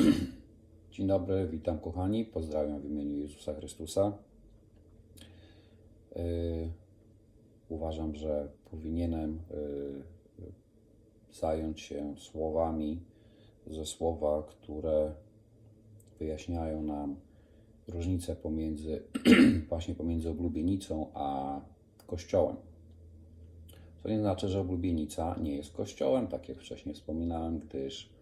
Dzień dobry, witam kochani, pozdrawiam w imieniu Jezusa Chrystusa. Yy, uważam, że powinienem yy, zająć się słowami ze słowa, które wyjaśniają nam różnicę pomiędzy właśnie pomiędzy oblubienicą a kościołem. Co nie znaczy, że oblubienica nie jest kościołem, tak jak wcześniej wspominałem, gdyż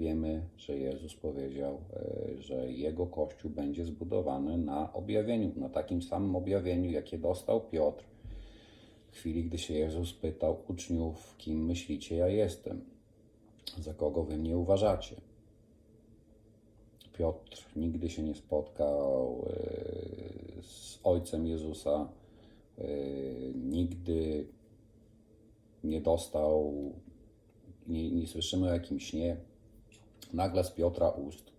wiemy, że Jezus powiedział, e, że Jego Kościół będzie zbudowany na objawieniu, na takim samym objawieniu, jakie dostał Piotr w chwili, gdy się Jezus pytał uczniów, kim myślicie ja jestem, za kogo wy mnie uważacie. Piotr nigdy się nie spotkał e, z Ojcem Jezusa, e, nigdy nie dostał, nie, nie słyszymy o jakimś śnie. Nagle z Piotra ust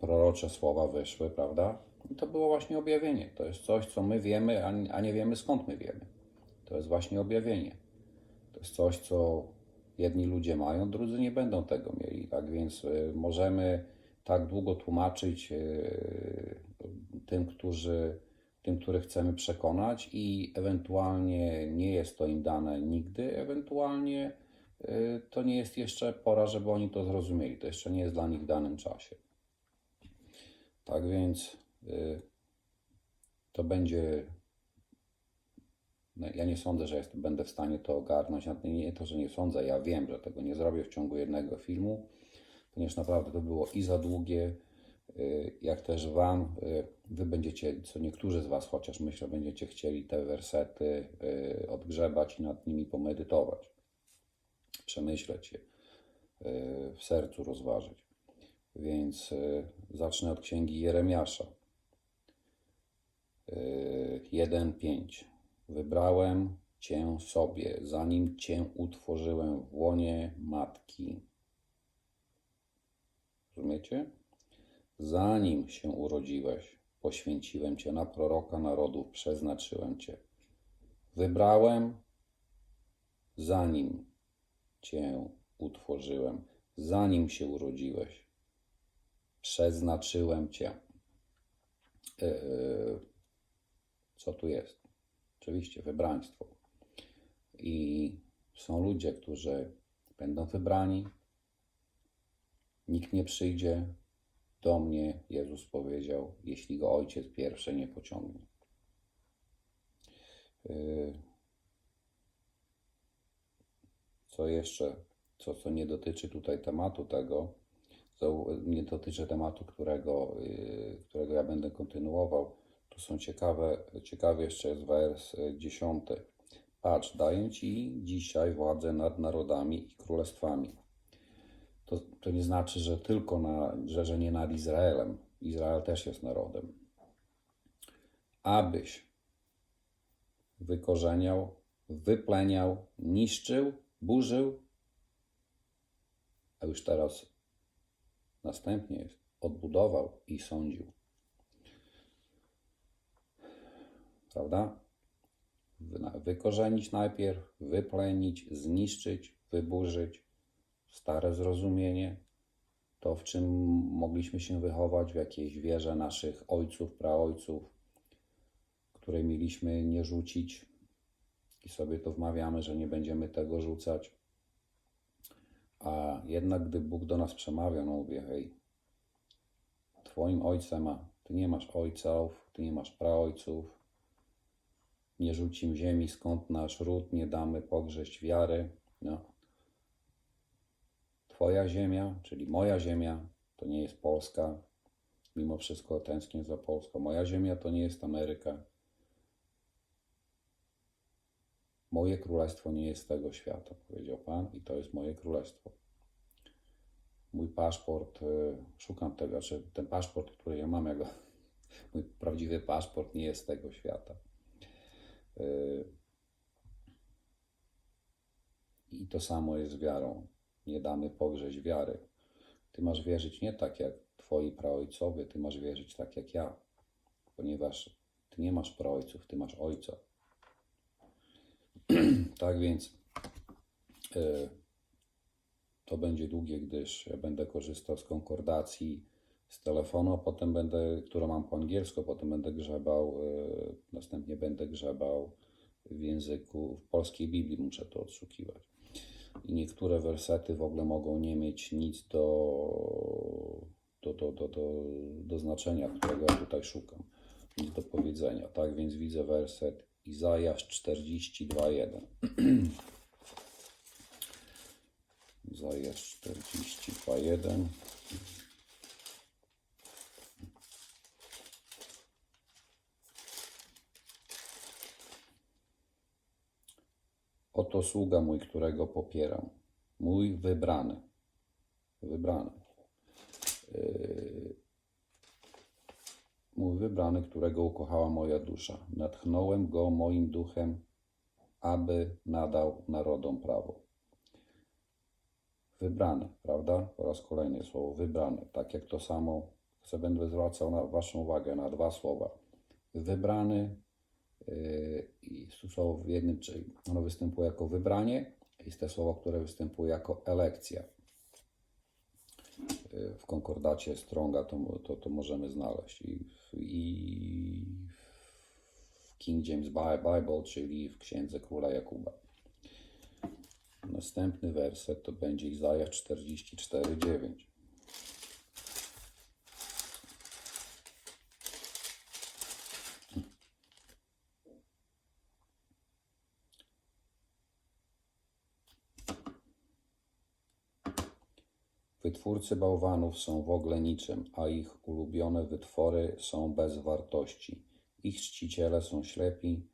prorocze słowa wyszły, prawda? I to było właśnie objawienie. To jest coś, co my wiemy, a nie- wiemy skąd my wiemy. To jest właśnie objawienie. To jest coś, co jedni ludzie mają, drudzy nie będą tego mieli. Tak więc y, możemy tak długo tłumaczyć y, tym, którzy, tym, których chcemy przekonać i ewentualnie nie jest to im dane nigdy, ewentualnie to nie jest jeszcze pora, żeby oni to zrozumieli. To jeszcze nie jest dla nich w danym czasie. Tak więc y, to będzie. No, ja nie sądzę, że jest, będę w stanie to ogarnąć. Nie to, że nie sądzę, ja wiem, że tego nie zrobię w ciągu jednego filmu, ponieważ naprawdę to było i za długie, y, jak też Wam, y, Wy będziecie, co niektórzy z Was, chociaż myślę, będziecie chcieli te wersety y, odgrzebać i nad nimi pomedytować, przemyśleć je, y, w sercu rozważyć. Więc y, zacznę od księgi Jeremiasza. Y, 1:5. Wybrałem Cię sobie, zanim Cię utworzyłem w łonie matki. Rozumiecie? Zanim się urodziłeś, poświęciłem Cię na proroka narodów, przeznaczyłem Cię. Wybrałem, zanim Cię utworzyłem, zanim się urodziłeś, przeznaczyłem Cię. Yy, co tu jest? Oczywiście wybraństwo. I są ludzie, którzy będą wybrani. Nikt nie przyjdzie do mnie, Jezus powiedział, jeśli go ojciec pierwszy nie pociągnie. Yy, Co jeszcze, co, co nie dotyczy tutaj tematu tego, co nie dotyczy tematu, którego, yy, którego ja będę kontynuował, tu są ciekawe, ciekawy jeszcze jest wers y, dziesiąty. Patrz, daję Ci dzisiaj władzę nad narodami i królestwami. To, to nie znaczy, że tylko na, że, że nie nad Izraelem. Izrael też jest narodem. Abyś wykorzeniał, wypleniał, niszczył, burzył, a już teraz następnie odbudował i sądził. Prawda? Wy- Wykorzenić najpierw, wyplenić, zniszczyć, wyburzyć stare zrozumienie, to w czym mogliśmy się wychować, w jakiejś wierze naszych ojców, praojców, której mieliśmy nie rzucić i sobie to wmawiamy, że nie będziemy tego rzucać. A jednak, gdy Bóg do nas przemawia, no mówię, hej, Twoim ojcem, a Ty nie masz ojców, Ty nie masz praojców, nie rzucim ziemi, skąd nasz ród, nie damy pogrześć wiary. No. Twoja ziemia, czyli moja ziemia, to nie jest Polska. Mimo wszystko tęsknię za Polską. Moja ziemia to nie jest Ameryka. Moje królestwo nie jest tego świata, powiedział Pan, i to jest moje królestwo. Mój paszport, y, szukam tego, znaczy ten paszport, który ja mam, ja go, mój prawdziwy paszport nie jest tego świata. Y, I to samo jest z wiarą. Nie damy pogrześć wiary. Ty masz wierzyć nie tak jak twoi praojcowie, ty masz wierzyć tak jak ja, ponieważ ty nie masz praojców, ty masz ojca. tak więc y, to będzie długie, gdyż będę korzystał z konkordacji z telefonu, potem będę, którą mam po angielsku, potem będę grzebał, e, następnie będę grzebał w języku, w polskiej Biblii muszę to odszukiwać. I niektóre wersety w ogóle mogą nie mieć nic do, do, do, do, do, do znaczenia, którego ja tutaj szukam, nic do powiedzenia. Tak więc widzę werset Izajasz 42:1. Izajasz 42:1. Oto sługa mój, którego popieram. Mój wybrany. Wybrany. Yy, Mój wybrany, którego ukochała moja dusza. Natchnąłem go moim duchem, aby nadał narodom prawo. Wybrany, prawda? Po raz kolejny słowo wybrany. Tak jak to samo chcę, będę zwracał na Waszą uwagę na dwa słowa. Wybrany yy, i słowo w jednym, czyli ono występuje jako wybranie, jest to słowo, które występuje jako elekcja. W konkordacie Stronga to, to, to możemy znaleźć i, w- i w King James Bi- Bible, czyli w Księdze Króla Jakuba. Następny werset to będzie Izajasz 44:9. Wytwórcy bałwanów są w ogóle niczym, a ich ulubione wytwory są bez wartości. Ich czciciele są ślepi,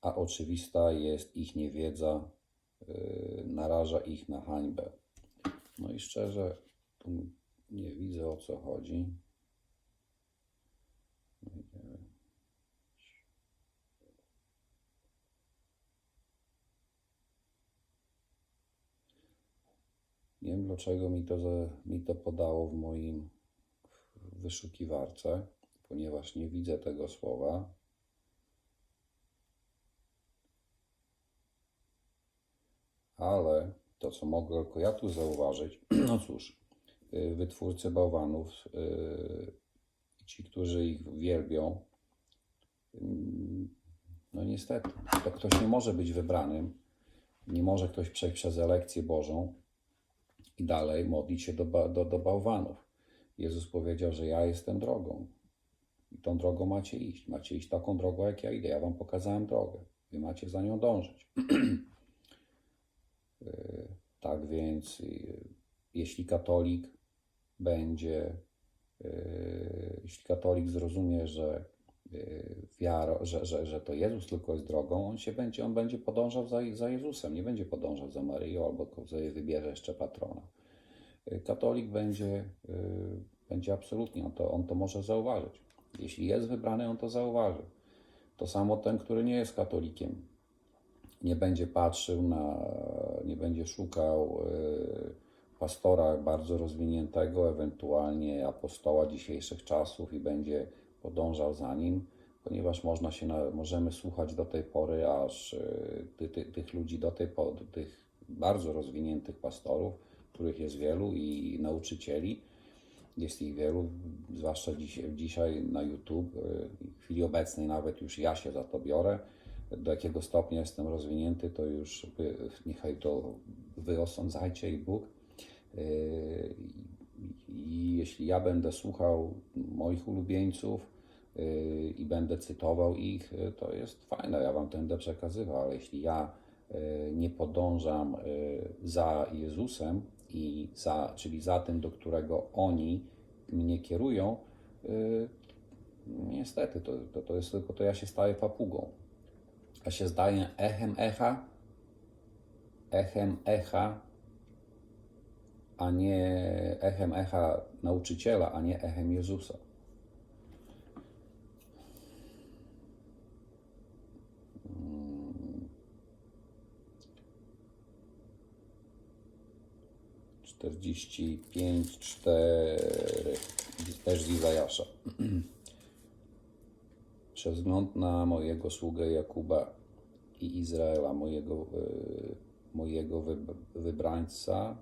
a oczywista jest ich niewiedza, yy, naraża ich na hańbę. No i szczerze, tu nie widzę o co chodzi. Nie wiem dlaczego mi to, mi to podało w moim wyszukiwarce, ponieważ nie widzę tego słowa. Ale to, co mogę tylko ja tu zauważyć, no cóż, y, wytwórcy bałwanów, y, ci, którzy ich wielbią, mm, no niestety, to ktoś nie może być wybranym, nie może ktoś przejść przez elekcję Bożą i dalej modlić się do, do, do bałwanów. Jezus powiedział, że ja jestem drogą. I tą drogą macie iść. Macie iść taką drogą, jak ja idę. Ja wam pokazałem drogę. Wy macie za nią dążyć. Y, tak więc, y, jeśli katolik będzie, y, jeśli katolik zrozumie, że y, wiara, że, że, że to Jezus tylko jest drogą, on się będzie, on będzie podążał za, za Jezusem, nie będzie podążał za Maryją albo sobie wybierze jeszcze patrona. Y, Katolik będzie, y, będzie absolutnie, on to, on to może zauważyć. Jeśli jest wybrany, on to zauważy. To samo ten, który nie jest katolikiem, nie będzie patrzył na, nie będzie szukał pastora bardzo rozwiniętego, ewentualnie apostoła dzisiejszych czasów i będzie podążał za nim, ponieważ można się możemy słuchać do tej pory, aż y, ty, ty, tych ludzi do tej pory, tych bardzo rozwiniętych pastorów, których jest wielu i nauczycieli, jest ich wielu, zwłaszcza dzisiaj na YouTube. y, W chwili obecnej nawet już ja się za to biorę. Do jakiego stopnia jestem rozwinięty, to już wy, niechaj to wy osądzajcie i Bóg. Y, I jeśli ja będę słuchał moich ulubieńców i będę cytował ich, y, to jest fajne, ja wam będę przekazywał, ale jeśli ja y, nie podążam y, za Jezusem i za, czyli za tym, do którego oni mnie kierują, niestety to, to, to jest tylko to ja się staję papugą. Ja się zdaję echem echa, echem echa, a nie echem echa nauczyciela, a nie echem Jezusa. Czterdzieści pięć, cztery, też z Izajasza. Przez wzgląd na mojego sługę Jakuba i Izraela, mojego, y, mojego wyb- wybrańca,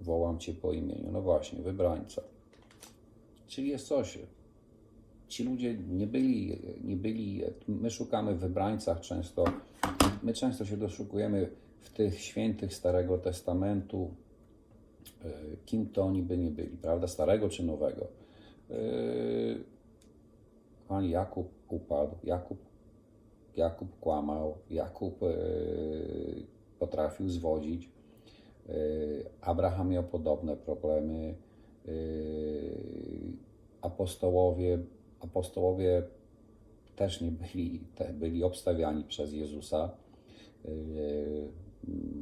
wołam Cię po imieniu. No właśnie, wybrańca. Czyli jest coś. Ci ludzie nie byli, nie byli, my szukamy w wybrańcach często, my często się doszukujemy w tych świętych Starego Testamentu, e, kim to oni by nie byli, prawda? Starego czy Nowego. E, Kochani, Jakub upadł, Jakub, Jakub kłamał, Jakub e, potrafił zwodzić, e, Abraham miał podobne problemy, e, apostołowie, apostołowie też nie byli, byli obstawiani przez Jezusa.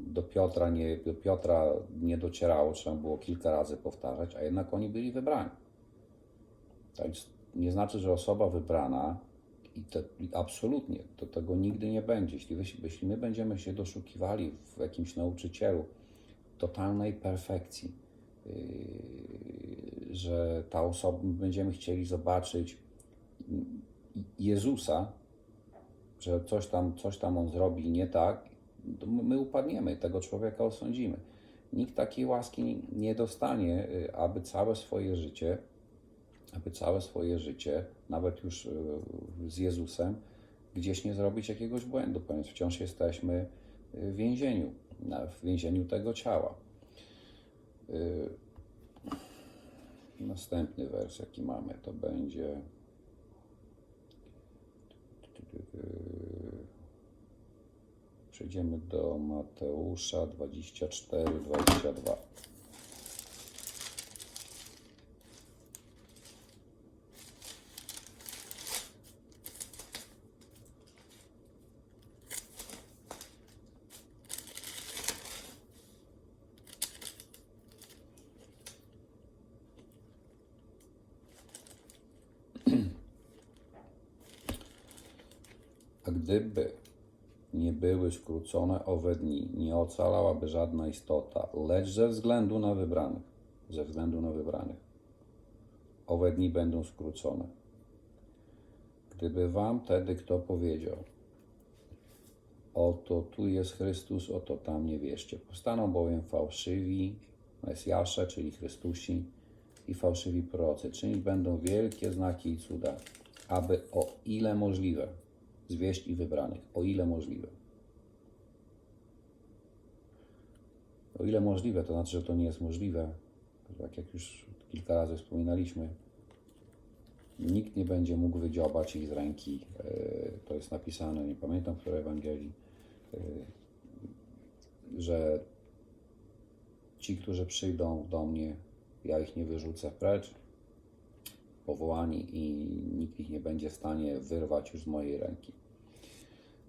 Do Piotra, nie, do Piotra nie docierało, trzeba było kilka razy powtarzać, a jednak oni byli wybrani. Jest- nie znaczy, że osoba wybrana, i to i absolutnie, to tego nigdy nie będzie. Jeśli, jeśli my będziemy się doszukiwali w jakimś nauczycielu totalnej perfekcji, yy, że ta osoba, będziemy chcieli zobaczyć Jezusa, że coś tam, coś tam on zrobi nie tak, my my upadniemy, tego człowieka osądzimy. Nikt takiej łaski nie dostanie, y, aby całe swoje życie, aby całe swoje życie, nawet już y, z Jezusem, gdzieś nie zrobić jakiegoś błędu, ponieważ wciąż jesteśmy y, w więzieniu, w więzieniu tego ciała. Y, Następny wers, jaki mamy, to będzie. Przejdziemy do Mateusza 24, 22. A gdyby nie były skrócone owe dni, nie ocalałaby żadna istota, lecz ze względu na wybranych, ze względu na wybranych, owe dni będą skrócone. Gdyby wam tedy kto powiedział, oto tu jest Chrystus, oto tam nie wierzcie. Powstaną bowiem fałszywi Mesjasze, czyli Chrystusi i fałszywi prorocy. Czynić będą wielkie znaki i cuda, aby o ile możliwe zwieść i wybranych, o ile możliwe. O ile możliwe, to znaczy, że to nie jest możliwe. Tak jak już kilka razy wspominaliśmy, nikt nie będzie mógł wydziobać ich z ręki. E, To jest napisane, nie pamiętam w której Ewangelii, e, że ci, którzy przyjdą do mnie, ja ich nie wyrzucę precz, powołani i nikt ich nie będzie w stanie wyrwać już z mojej ręki.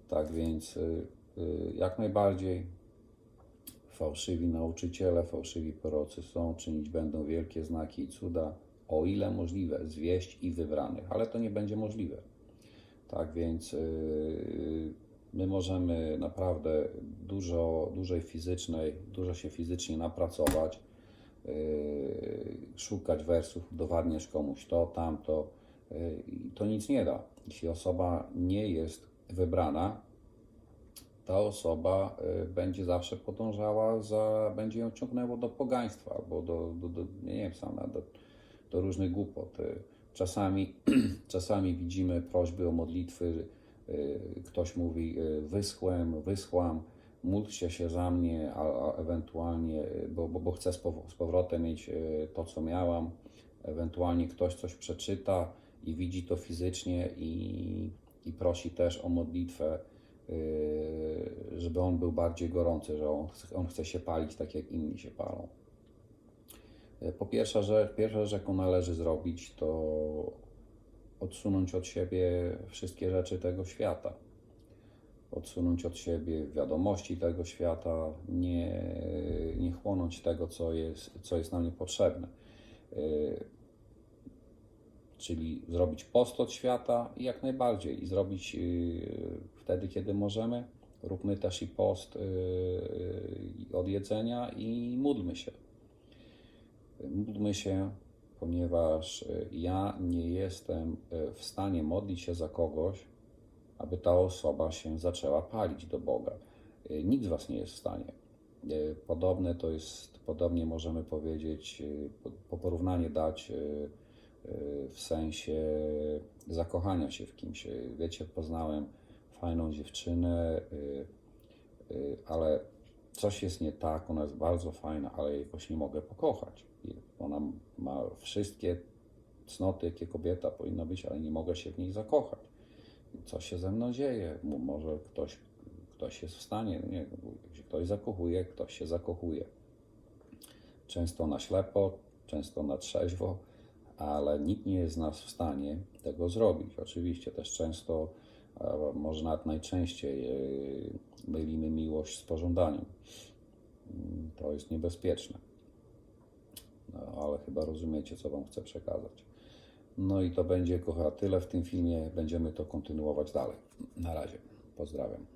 Tak więc y, y, jak najbardziej fałszywi nauczyciele, fałszywi prorocy są, czynić będą wielkie znaki i cuda, o ile możliwe, zwieść i wybranych, ale to nie będzie możliwe. Tak więc y, my możemy naprawdę dużo, dużej fizycznej, dużo się fizycznie napracować, szukać wersów, udowadniać komuś to, tamto. yy, to nic nie da. Jeśli osoba nie jest wybrana, ta osoba yy, będzie zawsze podążała za, będzie ją ciągnęło do pogaństwa albo do, do, do nie wiem sam, do, do różnych głupot. Yy, Czasami, czasami widzimy prośby o modlitwy, yy, ktoś mówi yy, wyschłem, wyschłam, módlcie się za mnie, a, a ewentualnie, yy, bo, bo, bo chcę z, pow- z powrotem mieć yy, to, co miałam, ewentualnie ktoś coś przeczyta i widzi to fizycznie i, i prosi też o modlitwę, yy, żeby on był bardziej gorący, że on, on chce się palić tak, jak inni się palą. Po pierwsze, że pierwsza rzecz, jaką należy zrobić, to odsunąć od siebie wszystkie rzeczy tego świata. Odsunąć od siebie wiadomości tego świata, nie, nie chłonąć tego, co jest, co jest nam niepotrzebne. Yy, Czyli zrobić post od świata i jak najbardziej. I zrobić yy, wtedy, kiedy możemy. Róbmy też i post yy, od jedzenia i módlmy się. Módlmy się, ponieważ y, ja nie jestem y, w stanie modlić się za kogoś, aby ta osoba się zaczęła palić do Boga. Y, Nikt z Was nie jest w stanie. E, Podobne to jest, podobnie możemy powiedzieć, e, po- po porównanie dać e, e, w sensie zakochania się w kimś. E, Wiecie, poznałem fajną dziewczynę, e, e, ale coś jest nie tak, ona jest bardzo fajna, ale jakoś nie mogę pokochać. Ona ma wszystkie cnoty, jakie kobieta powinna być, ale nie mogę się w niej zakochać. Co się ze mną dzieje? Może ktoś, ktoś jest w stanie, nie, ktoś zakochuje, ktoś się zakochuje. Często na ślepo, często na trzeźwo, ale nikt nie jest z nas w stanie tego zrobić. Oczywiście też często, może nawet najczęściej, e, mylimy miłość z pożądaniem. Mm, To jest niebezpieczne. No, ale chyba rozumiecie, co Wam chcę przekazać. No i to będzie, kocha, tyle w tym filmie. Będziemy to kontynuować dalej. Na razie. Pozdrawiam.